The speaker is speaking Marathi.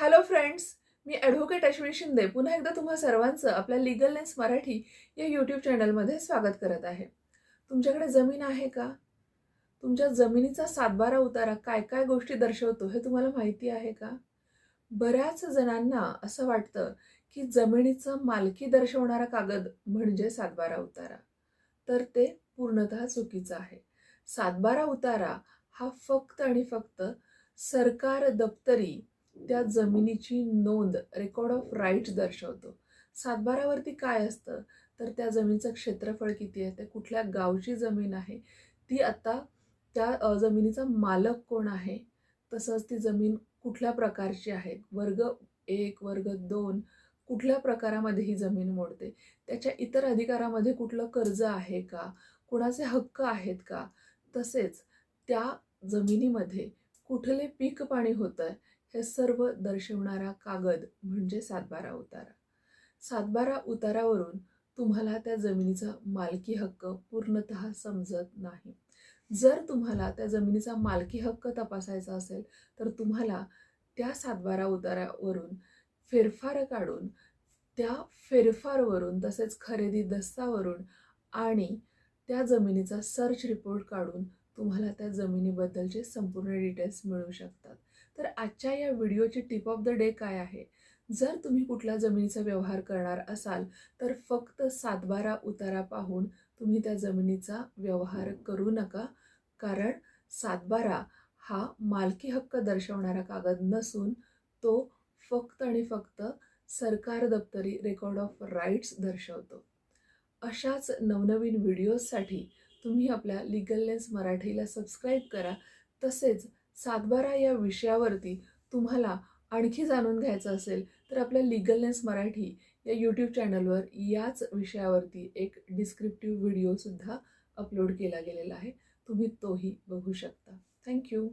हॅलो फ्रेंड्स मी ॲडव्होकेट अश्विनी शिंदे. पुन्हा एकदा तुम्हा सर्वांचं आपल्या लिगल लेन्स मराठी या यूट्यूब चॅनलमध्ये स्वागत करत आहे. तुमच्याकडे जमीन आहे का? तुमच्या जमिनीचा सातबारा उतारा काय काय गोष्टी दर्शवतो हे तुम्हाला माहिती आहे का? बऱ्याच जणांना असं वाटतं की जमिनीचं मालकी दर्शवणारा कागद म्हणजे सातबारा उतारा. तर ते पूर्णतः चुकीचं आहे. सातबारा उतारा हा फक्त आणि फक्त सरकार दप्तरी त्या जमिनीची नोंद रेकॉर्ड ऑफ राईट्स दर्शवतो. सातबारावरती काय असतं? तर त्या जमिनीचं क्षेत्रफळ किती आहे? ते कुठल्या गावची जमीन आहे? ती आता त्या जमिनीचा मालक कोण आहे? तसंच ती जमीन कुठल्या प्रकारची आहे? वर्ग एक वर्ग दोन कुठल्या प्रकारामध्ये ही जमीन मोडते? त्याच्या इतर अधिकारामध्ये कुठलं कर्ज आहे का? कुणाचे हक्क आहेत का? तसेच त्या जमिनीमध्ये कुठले पीक पाणी होतं आहे हे सर्व दर्शवणारा कागद म्हणजे सातबारा उतारा. सातबारा उतारावरून तुम्हाला त्या जमिनीचा मालकी हक्क पूर्णतः समजत नाही. जर तुम्हाला त्या जमिनीचा मालकी हक्क तपासायचा असेल तर तुम्हाला त्या सातबारा उतारावरून फेरफार काढून त्या फेरफारवरून तसेच खरेदी दस्तावरून आणि त्या जमिनीचा सर्च रिपोर्ट काढून तुम्हाला त्या जमिनीबद्दलचे संपूर्ण डिटेल्स मिळू शकतात. तर आजच्या या व्हिडिओची टिप ऑफ द डे काय आहे? जर तुम्ही कुठल्या जमिनीचा व्यवहार करणार असाल तर फक्त सातबारा उतारा पाहून तुम्ही त्या जमिनीचा व्यवहार करू नका. कारण सातबारा हा मालकी हक्क दर्शवणारा कागद नसून तो फक्त आणि फक्त सरकार दप्तरी रेकॉर्ड ऑफ राईट्स दर्शवतो. अशाच नवनवीन व्हिडिओजसाठी तुम्ही आपल्या लिगल लेन्स मराठीला सबस्क्राईब करा. तसेच सातबारा या विषयावरती तुम्हाला आणखी जाणून घ्यायचं असेल तर आपल्या लिगलनेस मराठी या यूट्यूब चॅनलवर याच विषयावरती एक डिस्क्रिप्टिव्ह व्हिडिओसुद्धा अपलोड केला गेलेला आहे. तुम्ही तोही बघू शकता. थँक्यू